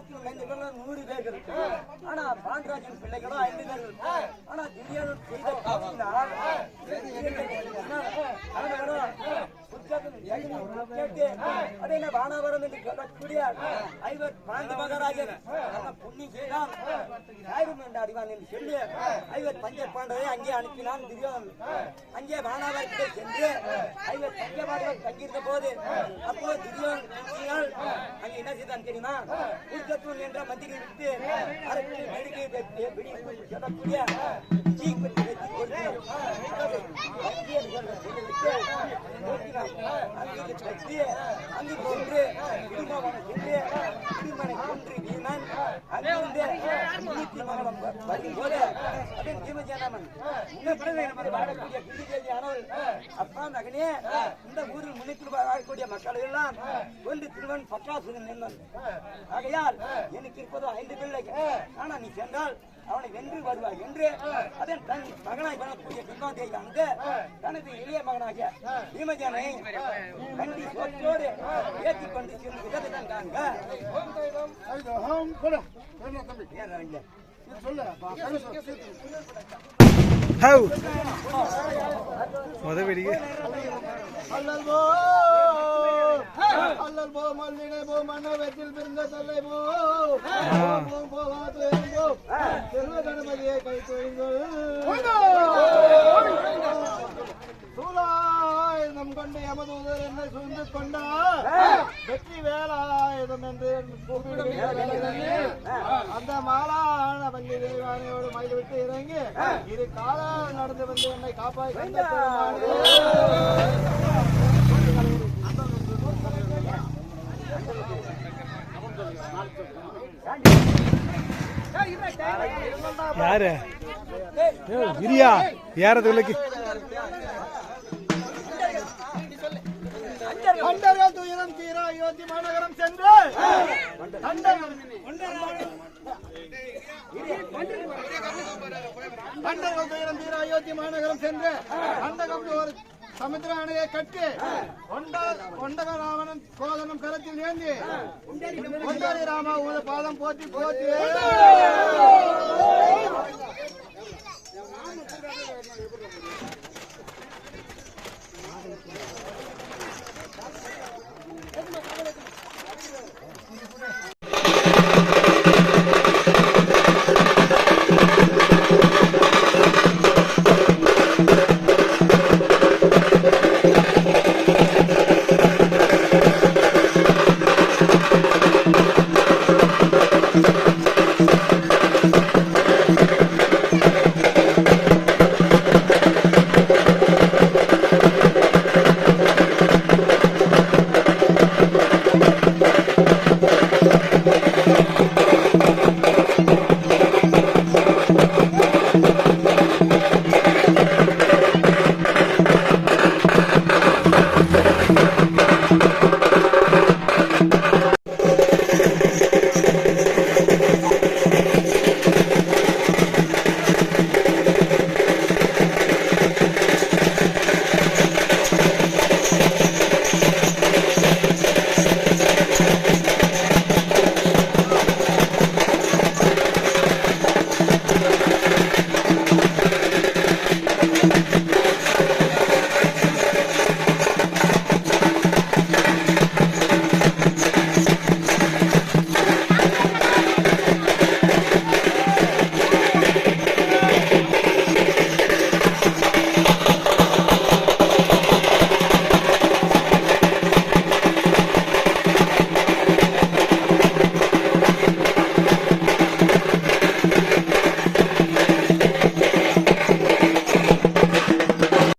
பாண்டராஜன் மைந்தர்கள் நூறு பேர்கள் ஆனா பாண்டராஜன் பிள்ளைகளும் ஐந்து பேர் இருக்கு. அதே வானவரம் என்று சொல்லக்கூடிய ஐவர் பாண்டி மகாராஜன். புண்ணியம் செய்தான். ஆயிரம் என்று அறிவான் என்று சொல்லி. ஐவர் பஞ்ச பாண்டவை அங்கே அனுப்பினான் திரியோன் அங்கே வானாவரத்தை சென்று ஐவர் பஞ்ச பாண்டவர் தங்கியிருந்த போது அப்போ திரியோன் அங்கே என்ன செய்தான் தெரியுமா? குற்றத்தூர் என்ற மந்திரி விட்டு அரசு மெழுகை சொல்லக்கூடிய தீக்குச்சி வைத்து கொடுத்து அதாவது வங்கியை சொல்ற சொல்லி விட்டு அங்கே கட்டி அங்கு கொன்று குடும்பமான சென்று குடும்பனை கொன்று வீணன் அங்கிருந்து முன்னூத்தி மகனம் வரும்போது அதன் அப்பா மகனே இந்த ஊரில் முன்னிட்டு வாழக்கூடிய மக்கள் எல்லாம் கொண்டு திருவன் பட்டாசுரன் நின்றன் ஆகையால் எனக்கு இருப்பது ஐந்து பிள்ளைகள். ஆனா நீ சென்றால் அவனை வென்று வருவாய் என்று அதன் தன் மகனாய் வரக்கூடிய பின்வாந்தேயானது தனது இளைய மகனாகிய பீமஜனை கண்டி சோற்றோடு ஏற்றிக் கொண்டு சென்று விதத்தை காண்க. ஹம், அல்லல் போ மல்லினை போ மன்னவத்தில் பிறந்த தல்லை போ. செல்வ கணபதியை கை சூலாயுதம் கொண்டு யமதூதர் என்னை சூழ்ந்து கொண்டா. வெற்றி வேலாயுதம் என்று அந்த மாலான வள்ளி தேவானையோடு மயில் விட்டு இறங்கி இரு காலால் நடந்து வந்து என்னை காப்பாய் யாரு? இரியா. ஏறது உள்ளக்கு கண்டர்கள் துயரம் தீர அயோத்தி மாநகரம் சென்று கண்டர்கள் கண்டர்கள் துயரம் தீர அயோத்தி மாநகரம் சென்று ஒரு சமுத்திர கட்டி கொண்ட- கொண்டக ராவணன் கோதனம் கரத்தில் ஏந்தி கொண்டாடி ராமா உன பாதம் போற்றி போற்றி.